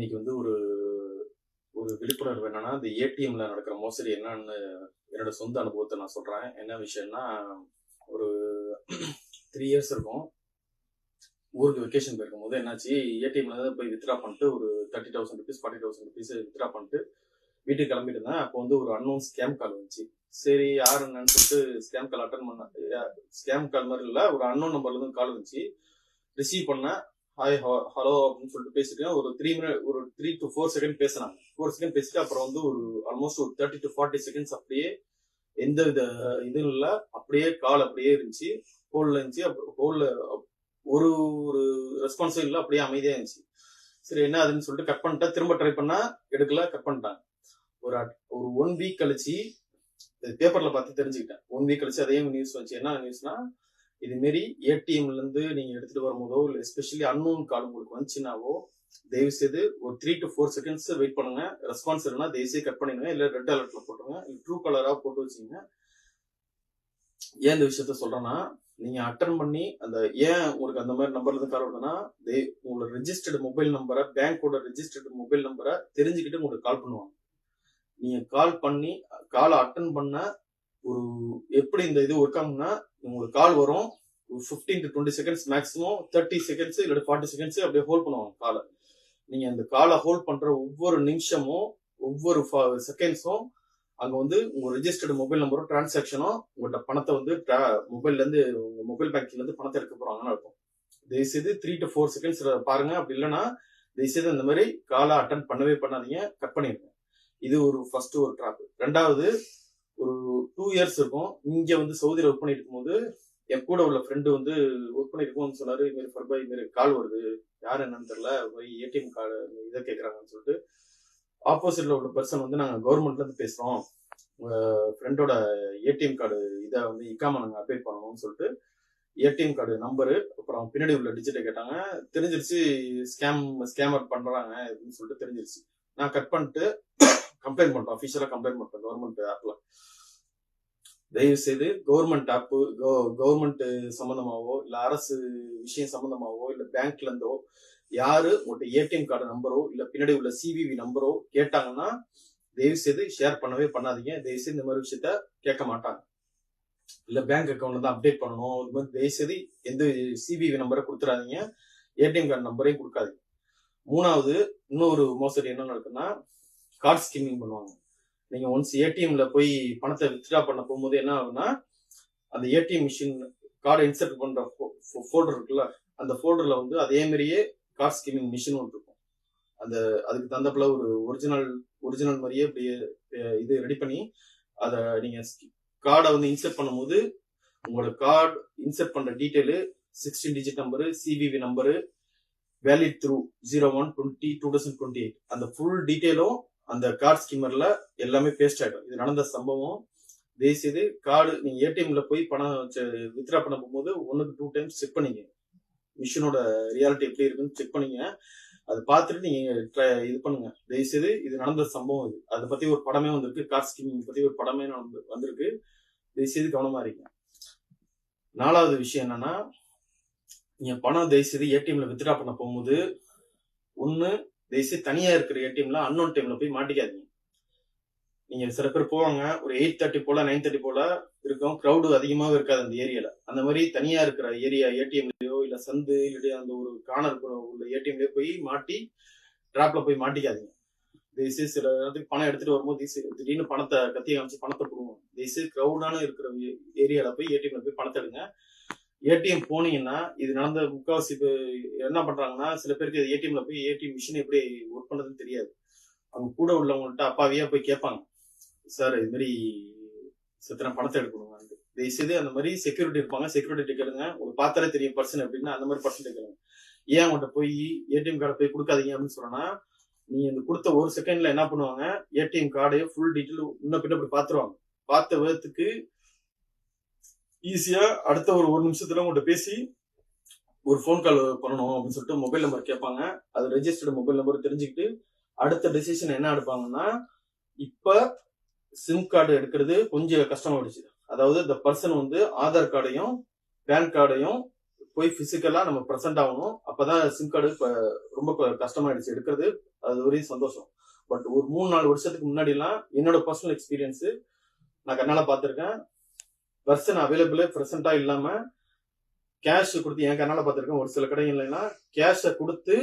இன்னைக்கு வந்து ஒரு ஒரு விழிப்புணர்வு என்னன்னா இந்த ஏடிஎம்ல நடக்கிற மோசடி என்னன்னு என்னோட சொந்த அனுபவத்தை நான் சொல்றேன். என்ன விஷயம்னா ஒரு த்ரீ இயர்ஸ் இருக்கும். ஊருக்கு வெக்கேஷன் போயிருக்கும் போது என்னாச்சு ஏடிஎம்ல போய் வித்ரா பண்ணிட்டு ஒரு thirty thousand rupees forty thousand rupees withdraw பண்ணிட்டு வீட்டுக்கு கிளம்பிட்டு இருந்தேன். அப்போ வந்து ஒரு அன்னோன் ஸ்கேம் கால் வந்துச்சு. சரி யார் என்னன்னு சொல்லிட்டு ஸ்கேம் கால் அட்டன் பண்ண ஸ்கேம் கால் மாதிரி இல்லை ஒரு அன்னோன் நம்பர்ல இருந்து கால் வந்துச்சு. ரிசீவ் பண்ணேன். ஹாய் ஹலோ அப்படின்னு சொல்லிட்டு பேசிட்டு ஒரு த்ரீ மினிட் ஒரு த்ரீ டு ஃபோர் செகண்ட் பேசினாங்க ஃபோர் செகண்ட் பேசிட்டு அப்புறம் வந்து ஒரு ஆல்மோஸ்ட் ஒரு தேர்ட்டி டு ஃபார்ட்டி செகண்ட்ஸ் அப்படியே எந்த வித இதுவும் இல்லை அப்படியே கால் அப்படியே இருந்துச்சு. ஹோல்ல இருந்துச்சு ஹோல்ல ஒரு ஒரு ரெஸ்பான்ஸும் இல்லை அப்படியே அமைதியா இருந்துச்சு. சரி என்ன அதுன்னு சொல்லிட்டு கட் பண்ணிட்டா திரும்ப ட்ரை பண்ணா எடுக்கல கட் பண்ணிட்டாங்க ஒரு அட்- ஒரு ஒன் வீக் கழிச்சு பேப்பர்ல பார்த்து தெரிஞ்சுக்கிட்டேன். ஒன் வீக் கழிச்சு அதே நியூஸ் வந்துச்சு என்ன நியூஸ்னா இது மாரி ஏடிஎம்ல இருந்து நீங்க எடுத்துட்டு வரும்போதோ இல்ல எஸ்பெஷலி அன்னோன் கால் உங்களுக்கு வந்துச்சுனாவோ தயவு செய்து ஒரு three to four seconds wait பண்ணுங்க. ரெஸ்பான்ஸ் இல்லைன்னா தயவு செய்து கட் பண்ணிடுங்க. இல்ல ரெட் அலர்ட்ல போட்டுருங்க. ட்ரூ கலரா போட்டு வச்சுங்க. ஏன் இந்த விஷயத்த சொல்றேன்னா நீங்க அட்டன் பண்ணி அந்த ஏன் உங்களுக்கு அந்த மாதிரி நம்பர்ல இருந்து கால் வருதுன்னா தே உங்களோட ரெஜிஸ்டர்டு மொபைல் நம்பரை பேங்கோட ரெஜிஸ்டர்டு மொபைல் நம்பரை தெரிஞ்சுக்கிட்டு உங்களுக்கு கால் பண்ணுவாங்க. நீங்க கால் பண்ணி காலை அட்டன் பண்ண ஒரு எப்படி இந்த இது ஒர்க் ஆகும்னா உங்களுக்கு கால் வரும் ஒரு fifteen to twenty seconds maximum thirty seconds இல்லை ஃபார்ட்டி செகண்ட்ஸ் அப்படியே ஹோல்ட் பண்ணுவாங்க காலை நீங்க அந்த காலை ஹோல்ட் பண்ற ஒவ்வொரு நிமிஷமும் ஒவ்வொரு செகண்ட்ஸும் அங்க வந்து உங்க ரெஜிஸ்டர்டு மொபைல் நம்பரும் டிரான்சாக்ஷனும் உங்கள்ட்ட பணத்தை வந்து மொபைல்ல இருந்து உங்க மொபைல் பேங்கிங்ல இருந்து பணத்தை எடுக்க போறாங்கன்னு தயவு தயவுசெய்து த்ரீ டு ஃபோர் செகண்ட்ஸ் பாருங்க அப்படி இல்லைன்னா தயவுசெய்து அந்த மாதிரி காலை அட்டன் பண்ணவே பண்ணாதீங்க கட் பண்ணிடுங்க. இது ஒரு ஃபர்ஸ்ட் ஒரு ட்ராப் ரெண்டாவது டூ இயர்ஸ் இருக்கும். இங்கே வந்து சவுதியில் ஒர்க் பண்ணிட்டு இருக்கும்போது என் கூட உள்ள ஃப்ரெண்டு வந்து ஒர்க் பண்ணிட்டு சொன்னார் சொன்னாரு இது மாதிரி ஃபர்பா இது கால் வருது. யார் என்னன்னு தெரியல. ஏடிஎம் கார்டு இதை கேட்குறாங்கன்னு சொல்லிட்டு ஆப்போசிட்ல உள்ள பர்சன் வந்து நாங்கள் கவர்மெண்ட்லேருந்து பேசுகிறோம் உங்கள் ஃப்ரெண்டோட ஏடிஎம் கார்டு இதை வந்து இக்காம நாங்கள் அப்டேட் பண்ணணும்னு சொல்லிட்டு ஏடிஎம் கார்டு நம்பரு அப்புறம் பின்னாடி உள்ள டிஜிட்டை கேட்டாங்க. தெரிஞ்சிருச்சு ஸ்கேம் ஸ்கேமர் பண்ணுறாங்க அப்படின்னு சொல்லிட்டு தெரிஞ்சிருச்சு. நான் கட் பண்ணிட்டு கம்ப்ளைண்ட் பண்ணிட்டோம். அஃபிஷியலாக கம்ப்ளைண்ட் பண்ணுறேன் கவர்மெண்ட் ஆப்பில் தயவு செய்து கவர்மெண்ட் ஆப்பு கவர்மெண்ட் சம்மந்தமாகவோ இல்லை அரசு விஷயம் சம்மந்தமாகவோ இல்லை பேங்க்ல இருந்தோ யாரு உங்கள்கிட்ட ஏடிஎம் கார்டு நம்பரோ இல்லை பின்னாடி உள்ள சிவிவி நம்பரோ கேட்டாங்கன்னா தயவு செய்து ஷேர் பண்ணவே பண்ணாதீங்க. தயவு செய்து இந்த மாதிரி விஷயத்த கேட்க மாட்டாங்க. இல்லை பேங்க் அக்கௌண்ட்ல தான் அப்டேட் பண்ணணும். இது மாதிரி தயவு செய்து எந்த சிவிவி நம்பரை கொடுத்துறாதீங்க. ஏடிஎம் கார்டு நம்பரையும் கொடுக்காதீங்க. மூணாவது இன்னொரு மோசடி என்ன நடக்குன்னா கார்டு ஸ்கிம்மிங் பண்ணுவாங்க. நீங்க ஒன்ஸ் ஏடிஎம்ல போய் பணத்தை வித்ட்ரா பண்ண போகும்போது என்ன ஆகும்னா அந்த ஏடிஎம் மிஷின் கார்டை இன்சர்ட் பண்ற ஃபோல்டர் இருக்குல்ல அந்த ஃபோல்டர்ல வந்து அதே மாதிரியே கார்டு ஸ்கிமிங் மிஷின் ஒன்று இருக்கும். அந்த அதுக்கு தந்தப்பல ஒரு ஒரிஜினல் ஒரிஜினல் மாதிரியே இப்படி இது ரெடி பண்ணி அதை நீங்க கார்டை வந்து இன்சர்ட் பண்ணும்போது உங்களோட கார்டு இன்சர்ட் பண்ற detail sixteen digit number CVV number valid through zero one twenty two thousand twenty eight அந்த ஃபுல் டீட்டெயிலும் அந்த கார்டு ஸ்கீமர்ல எல்லாமே பேஸ்ட் ஆகிடும் இது நடந்த சம்பவம். தயவுசெய்து கார்டு நீங்க ஏடிஎம்ல போய் பணம் வித்ரா பண்ண போகும்போது ஒன்னுக்கு டூ டைம்ஸ் செக் பண்ணீங்க. மிஷினோட ரியாலிட்டி எப்படி இருக்குன்னு செக் பண்ணீங்க. அது பார்த்துட்டு நீங்க இது பண்ணுங்க. தயவுசெய்து இது நடந்த சம்பவம் இது. அதை பத்தி ஒரு படமே வந்திருக்கு. கார்டு ஸ்கீமிங் பத்தி ஒரு படமே நடந்து வந்திருக்கு. தயவுசெய்து கவனமா இருங்க. நாலாவது விஷயம் என்னன்னா நீங்க பணம் தயவுசெய்து ஏடிஎம்ல வித்ட்ரா பண்ண போகும்போது ஒன்று தயவுசெய்து தனியா இருக்கிற ஏடிஎம்ல அன்னோன் டைம்ல போய் மாட்டிக்காதீங்க. நீங்க சில பேர் போவாங்க ஒரு எயிட் தேர்ட்டி போல நைன் தேர்ட்டி போல இருக்கும். க்ரௌடு அதிகமாக இருக்காது அந்த ஏரியால அந்த மாதிரி தனியா இருக்கிற ஏரியா ஏடிஎம்லயோ இல்ல சந்து இல்லையா அந்த ஒரு கார்னர் உள்ள ஏடிஎம்லயோ போய் மாட்டி டிராப்ல போய் மாட்டிக்காதீங்க. தயவுசெய்து சில நேரத்துக்கு பணம் எடுத்துட்டு வரும்போது திடீர்னு- திடீர்னு பணத்தை கத்தி காமிச்சு பணத்தை போடுவோம் தயவுசெய்து க்ரௌடான இருக்கிற ஏரியால போய் ஏடிஎம்ல போய் பணத்தை எடுங்க. ஏடிஎம் போனீங்கன்னா இது நடந்த முக்காவாசி இப்போ என்ன பண்றாங்கன்னா சில பேருக்கு ஏடிஎம்ல போய் ஏடிஎம் மிஷின் எப்படி ஒர்க் பண்ணுறதுன்னு தெரியாது. அவங்க கூட உள்ளவங்கள்ட்ட அப்பாவியா போய் கேட்பாங்க. சார் இது மாதிரி சித்தனை பணத்தை எடுக்கணும் தயவுசெய்து அந்த மாதிரி செக்யூரிட்டி இருப்பாங்க. செக்யூரிட்டி கேளுங்க. ஒரு பார்த்தாலே தெரியும் பர்சன் அப்படின்னா அந்த மாதிரி பர்சன் கேளுங்க. ஏன் அவங்கள்ட்ட போய் ஏடிஎம் கார்டை போய் கொடுக்காதீங்க அப்படின்னு சொன்னா நீ இந்த கொடுத்த ஒரு செகண்ட்ல என்ன பண்ணுவாங்க? ஏடிஎம் கார்டையே ஃபுல் டீட்டெயில் இன்னும் பின்ன அப்படி பார்த்துருவாங்க. பார்த்த விதத்துக்கு ஈஸியா அடுத்த ஒரு ஒரு நிமிஷத்துல உங்கள்கிட்ட பேசி ஒரு ஃபோன் கால் பண்ணணும் அப்படின்னு சொல்லிட்டு மொபைல் நம்பர் கேட்பாங்க. அது ரெஜிஸ்டர்டு மொபைல் நம்பர் தெரிஞ்சுக்கிட்டு அடுத்த டெசிஷன் என்ன எடுப்பாங்கன்னா இப்ப சிம் கார்டு எடுக்கிறது கொஞ்சம் கஷ்டமாயிடுச்சு அதாவது இந்த பர்சன் வந்து ஆதார் கார்டையும் பேன் கார்டையும் போய் பிசிக்கலா நம்ம ப்ரெசென்ட் ஆகணும். அப்பதான் சிம் கார்டு இப்போ ரொம்ப கஷ்டமாயிடுச்சு. எடுக்கிறது அது வரையும் சந்தோஷம். பட் ஒரு மூணு நாலு வருஷத்துக்கு முன்னாடி எல்லாம் என்னோட பர்சனல் எக்ஸ்பீரியன்ஸு நான் கண்ணால பார்த்துருக்கேன். பர்சன் அவைலபிள் ப்ரெசென்டா இல்லாம கேஷ் கொடுத்து என் கண்ணால பார்த்திருக்கேன். ஒரு சில கடைகள்லாம் கேஷை கொடுத்து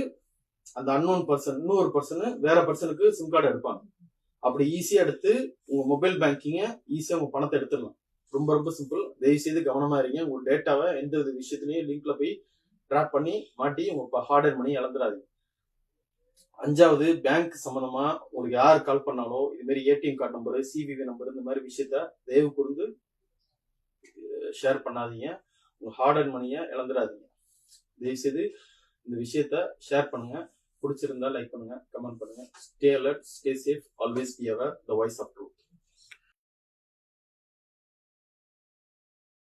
அந்த அன்னோன் பர்சன் இன்னொரு பர்சன் வேற பர்சனுக்கு சிம் கார்டு எடுப்பாங்க. அப்படி ஈஸியா எடுத்து உங்க மொபைல் பேங்கிங்க ஈஸியா உங்க பணத்தை எடுத்துடலாம். ரொம்ப ரொம்ப சிம்பிள் தயவு செய்து கவனமா இருங்க. உங்க டேட்டாவை எந்த வித விஷயத்துலயும் லிங்க்ல போய் ட்ராக் பண்ணி மாட்டி உங்க ஹார்ட் பண்ணி இழந்துடாதீங்க. அஞ்சாவது பேங்க் சம்பந்தமா உங்களுக்கு யார் கால் பண்ணாலோ இது மாதிரி ATM card number CVV number இந்த மாதிரி விஷயத்த தயவு கூர்ந்து ஷேர் பண்ணாதீங்க. உங்கள் ஹார்ட் அண்ட் மணியை இழந்துடாதீங்க. தயவு செய்து இந்த விஷயத்த ஷேர் பண்ணுங்க. பிடிச்சிருந்தா லைக் பண்ணுங்கள் கமெண்ட் பண்ணுங்க. Stay alert stay safe always be aware the voice of truth